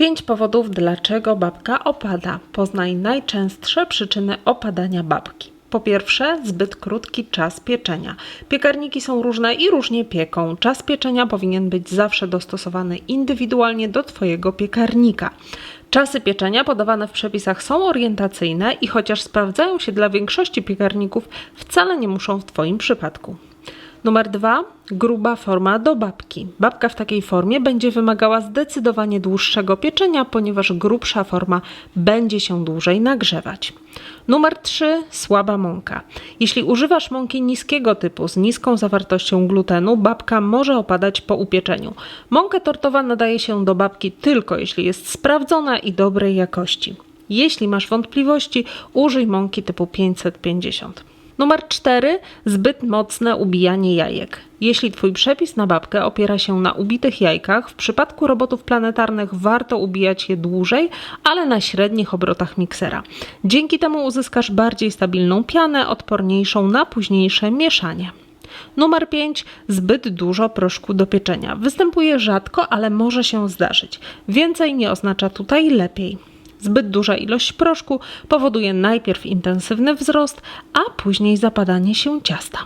Pięć powodów, dlaczego babka opada. Poznaj najczęstsze przyczyny opadania babki. Po pierwsze, zbyt krótki czas pieczenia. Piekarniki są różne i różnie pieką. Czas pieczenia powinien być zawsze dostosowany indywidualnie do Twojego piekarnika. Czasy pieczenia podawane w przepisach są orientacyjne i chociaż sprawdzają się dla większości piekarników, wcale nie muszą w Twoim przypadku. Numer dwa, gruba forma do babki. Babka w takiej formie będzie wymagała zdecydowanie dłuższego pieczenia, ponieważ grubsza forma będzie się dłużej nagrzewać. Numer trzy, słaba mąka. Jeśli używasz mąki niskiego typu z niską zawartością glutenu, babka może opadać po upieczeniu. Mąkę tortowa nadaje się do babki tylko jeśli jest sprawdzona i dobrej jakości. Jeśli masz wątpliwości, użyj mąki typu 550. Numer 4. Zbyt mocne ubijanie jajek. Jeśli Twój przepis na babkę opiera się na ubitych jajkach, w przypadku robotów planetarnych warto ubijać je dłużej, ale na średnich obrotach miksera. Dzięki temu uzyskasz bardziej stabilną pianę, odporniejszą na późniejsze mieszanie. Numer 5. Zbyt dużo proszku do pieczenia. Występuje rzadko, ale może się zdarzyć. Więcej nie oznacza tutaj lepiej. Zbyt duża ilość proszku powoduje najpierw intensywny wzrost, a później zapadanie się ciasta.